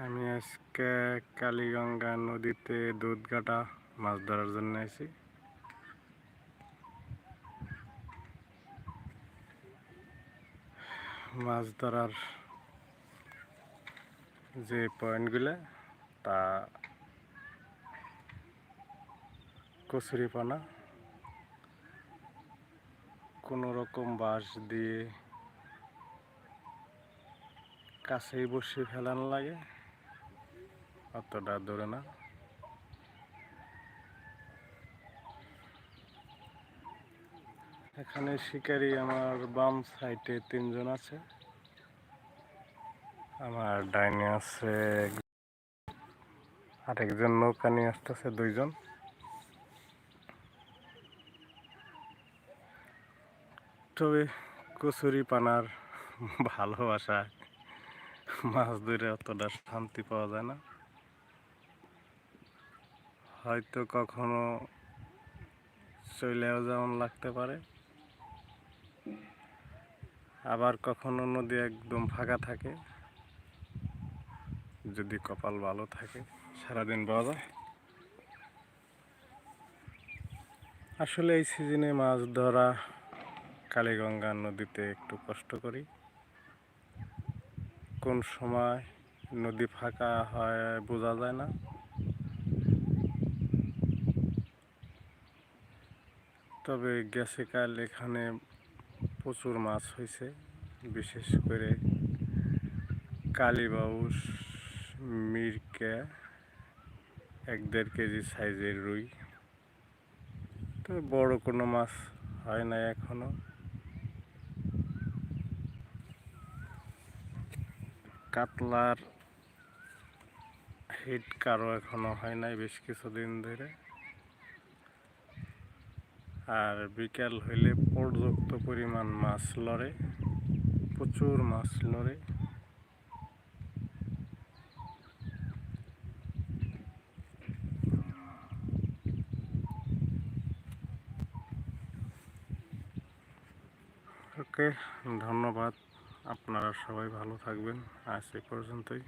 আমি আজকে কালীগঙ্গা নদীতে দুধ কাটা মাছ ধরার জন্য আছি মাছ ধরার যে পয়েন্টগুলো, তা কচুরিপানা, কোনো রকম বাঁশ দিয়ে কাছেই বসে ফেলানো লাগে। অতটা ধরে না। এখানে শিকারি আমার বাম সাইডে তিনজন আছে। আমার ডাইনে আছে আরেকজন, নৌকা নিয়ে আসতেছে দুইজন। তবে কচুরি পানার ভালোবাসায় মাছ ধরে অতটা শান্তি পাওয়া যায় না। হয়তো কখনো চলেও যেমন লাগতে পারে। আবার কখনো নদী একদম ফাঁকা থাকে। যদি কপাল ভালো থাকে। সারাদিন পাওয়া যায় আসলে এই সিজনে মাছ ধরা কালীগঙ্গা নদীতে একটু কষ্ট করি। কোন সময় নদী ফাঁকা হয় বোঝা যায় না। তবে গেছে কাল এখানে প্রচুর মাছ হয়েছে, বিশেষ করে কালীবাউস, মিরকে এক দেড় কেজি সাইজের রুই। তো বড় কোনো মাছ হয় না এখনও। কাতলার হিট কারও এখনও হয় নাই বেশ কিছুদিন ধরে। আর বিকাল হইলে পর্যাপ্ত পরিমাণ মাছ লড়ে, প্রচুর মাছ লড়ে। ওকে, ধন্যবাদ। আপনারা সবাই ভালো থাকবেন। আজ এ পর্যন্তই।